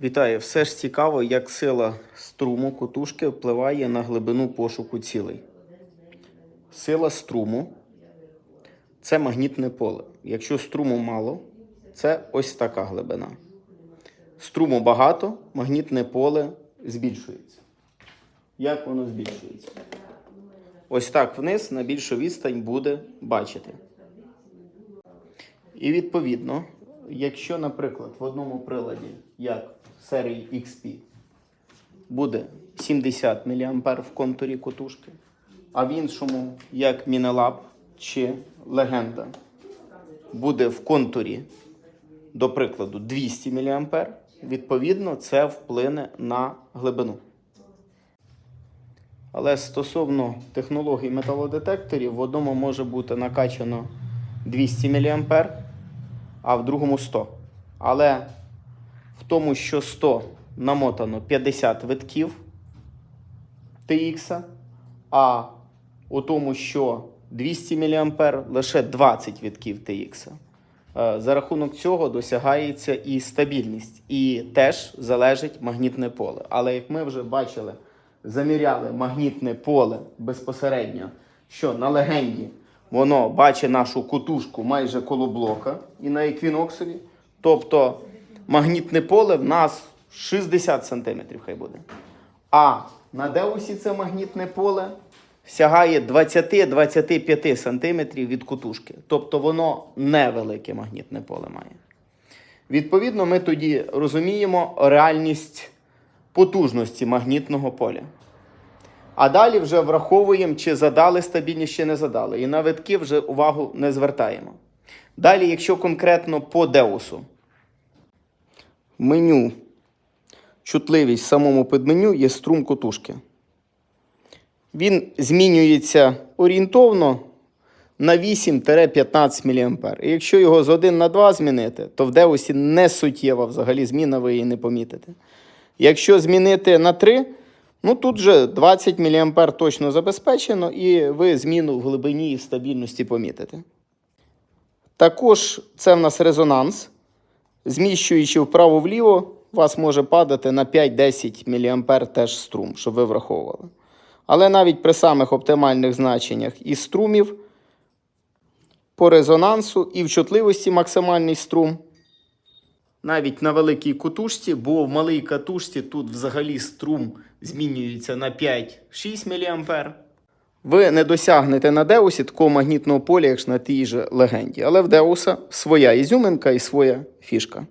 Вітаю! Все ж цікаво, як сила струму котушки впливає на глибину пошуку цілей. Сила струму це магнітне поле. Якщо струму мало, це ось така глибина. Струму багато, магнітне поле збільшується. Як воно збільшується? Ось так вниз на більшу відстань буде бачити. І відповідно, якщо, наприклад, в одному приладі, як серії XP, буде 70 мА в контурі котушки, а в іншому, як Мінелаб чи Легенда, буде в контурі, до прикладу, 200 мА, відповідно, це вплине на глибину. Але стосовно технологій металодетекторів, в одному може бути накачано 200 мА, а в другому 100. Але в тому, що 100 намотано 50 витків TX, а у тому, що 200 мА лише 20 витків TX. Е, За рахунок цього досягається і стабільність, і теж залежить магнітне поле. Але як ми вже бачили, заміряли магнітне поле безпосередньо, що на легенді воно бачить нашу кутушку майже коло блока і на еквіноксові. Тобто магнітне поле в нас 60 см хай буде. А на деусі це магнітне поле сягає 20-25 см від кутушки. Тобто воно невелике магнітне поле має. Відповідно, ми тоді розуміємо реальність потужності магнітного поля. А далі вже враховуємо, чи задали стабільність, чи не задали. І на витки вже увагу не звертаємо. Далі, якщо конкретно по деусу, меню, чутливість в самому підменю є струм котушки. Він змінюється орієнтовно на 8-15 мА. І якщо його з 1 на 2 змінити, то в деусі не суттєва взагалі зміна, ви її не помітите. Якщо змінити на 3, ну тут вже 20 мА точно забезпечено, і ви зміну в глибині і стабільності помітите. Також це в нас резонанс. Зміщуючи вправо-вліво, у вас може падати на 5-10 мА теж струм, щоб ви враховували. Але навіть при самих оптимальних значеннях і струмів по резонансу і в чутливості максимальний струм. Навіть на великій катушці, бо в малій катушці тут взагалі струм змінюється на 5-6 мА. Ви не досягнете на Деусі такого магнітного поля, як на тій же легенді. Але в Деуса своя ізюминка і своя фішка.